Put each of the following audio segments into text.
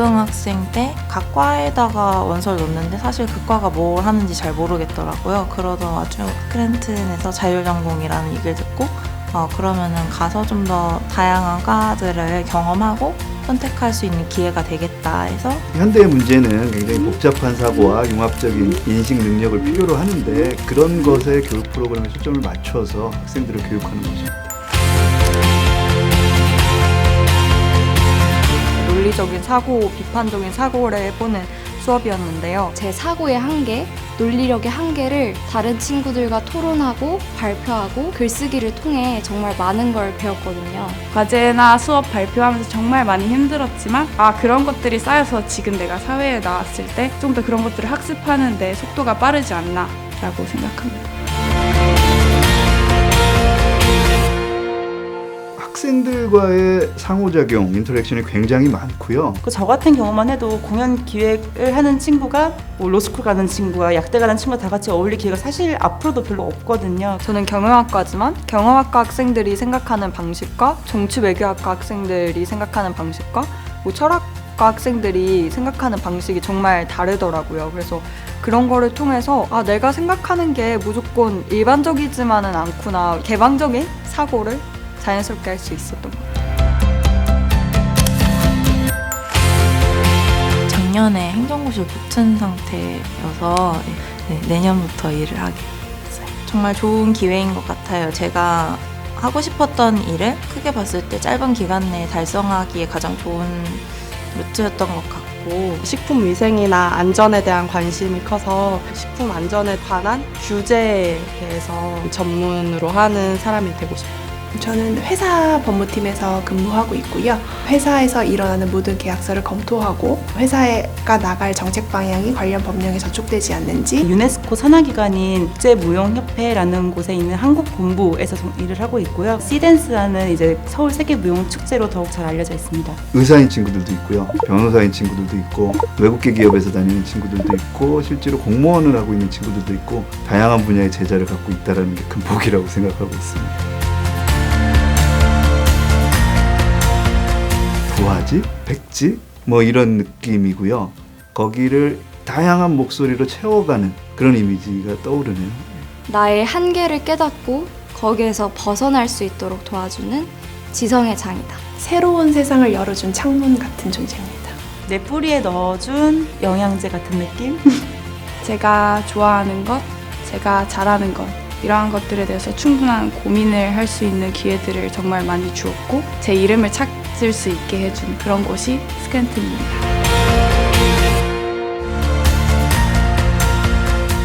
고등학생 때 각과에다가 원서를 넣었는데 사실 그 과가 뭘 하는지 잘 모르겠더라고요. 그러던 와중 스크랜튼에서 자율전공이라는 얘기를 듣고 어, 그러면은 가서 좀 더 다양한 과들을 경험하고 선택할 수 있는 기회가 되겠다 해서 현대의 문제는 굉장히 복잡한 사고와 융합적인 인식 능력을 필요로 하는데 그런 것에 교육 프로그램에 초점을 맞춰서 학생들을 교육하는 거죠. 논리적인 사고, 비판적인 사고를 해보는 수업이었는데요. 제 사고의 한계, 논리력의 한계를 다른 친구들과 토론하고 발표하고 글쓰기를 통해 정말 많은 걸 배웠거든요. 과제나 수업 발표하면서 정말 많이 힘들었지만 아 그런 것들이 쌓여서 지금 내가 사회에 나왔을 때 좀 더 그런 것들을 학습하는 데 속도가 빠르지 않나라고 생각합니다. 학생들과의 상호작용, 인터랙션이 굉장히 많고요. 그 저 같은 경우만 해도 공연 기획을 하는 친구가 뭐 로스쿨 가는 친구와 약대 가는 친구가 다 같이 어울릴 기회가 사실 앞으로도 별로 없거든요. 저는 경영학과지만 경영학과 학생들이 생각하는 방식과 정치외교학과 학생들이 생각하는 방식과 뭐 철학과 학생들이 생각하는 방식이 정말 다르더라고요. 그래서 그런 거를 통해서 아 내가 생각하는 게 무조건 일반적이지만은 않구나 개방적인 사고를 자연스럽게 할 수 있었던 것 같아요. 작년에 행정고시를 붙은 상태여서 네, 내년부터 일을 하게 됐어요. 정말 좋은 기회인 것 같아요. 제가 하고 싶었던 일을 크게 봤을 때 짧은 기간 내에 달성하기에 가장 좋은 루트였던 것 같고 식품 위생이나 안전에 대한 관심이 커서 식품 안전에 관한 규제에 대해서 전문으로 하는 사람이 되고 싶어요. 저는 회사 법무팀에서 근무하고 있고요. 회사에서 일어나는 모든 계약서를 검토하고 회사가 나갈 정책 방향이 관련 법령에 저촉되지 않는지 유네스코 산하기관인 국제무용협회라는 곳에 있는 한국 본부에서 좀 일을 하고 있고요. 시댄스라는 이제 서울 세계무용 축제로 더욱 잘 알려져 있습니다. 의사인 친구들도 있고요. 변호사인 친구들도 있고 외국계 기업에서 다니는 친구들도 있고 실제로 공무원을 하고 있는 친구들도 있고 다양한 분야의 제자를 갖고 있다는 게 큰 복이라고 생각하고 있습니다. 도화지, 백지 뭐 이런 느낌이고요. 거기를 다양한 목소리로 채워가는 그런 이미지가 떠오르네요. 나의 한계를 깨닫고 거기에서 벗어날 수 있도록 도와주는 지성의 장이다. 새로운 세상을 열어준 창문 같은 존재입니다. 내 뿌리에 넣어준 영양제 같은 느낌? 제가 좋아하는 것, 제가 잘하는 것 이러한 것들에 대해서 충분한 고민을 할 수 있는 기회들을 정말 많이 주었고 제 이름을 찾 을수 있게 해준 그런 곳이 스캔튼입니다.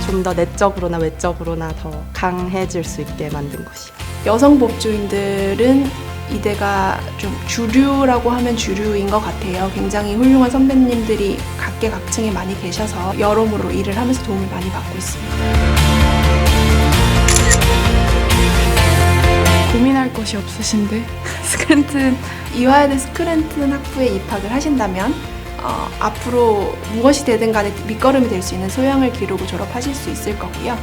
좀 더 내적으로나 외적으로나 더 강해질 수 있게 만든 것이. 여성 법조인들은 이대가 좀 주류라고 하면 주류인 것 같아요. 굉장히 훌륭한 선배님들이 각계각층에 많이 계셔서 여러모로 일을 하면서 도움을 많이 받고 있습니다. 것이 없으신데 스캔튼 이화여대 스크랜튼 학부에 입학을 하신다면 어, 앞으로 무엇이 되든 간에 밑거름이 될 수 있는 소양을 기르고 졸업하실 수 있을 거고요.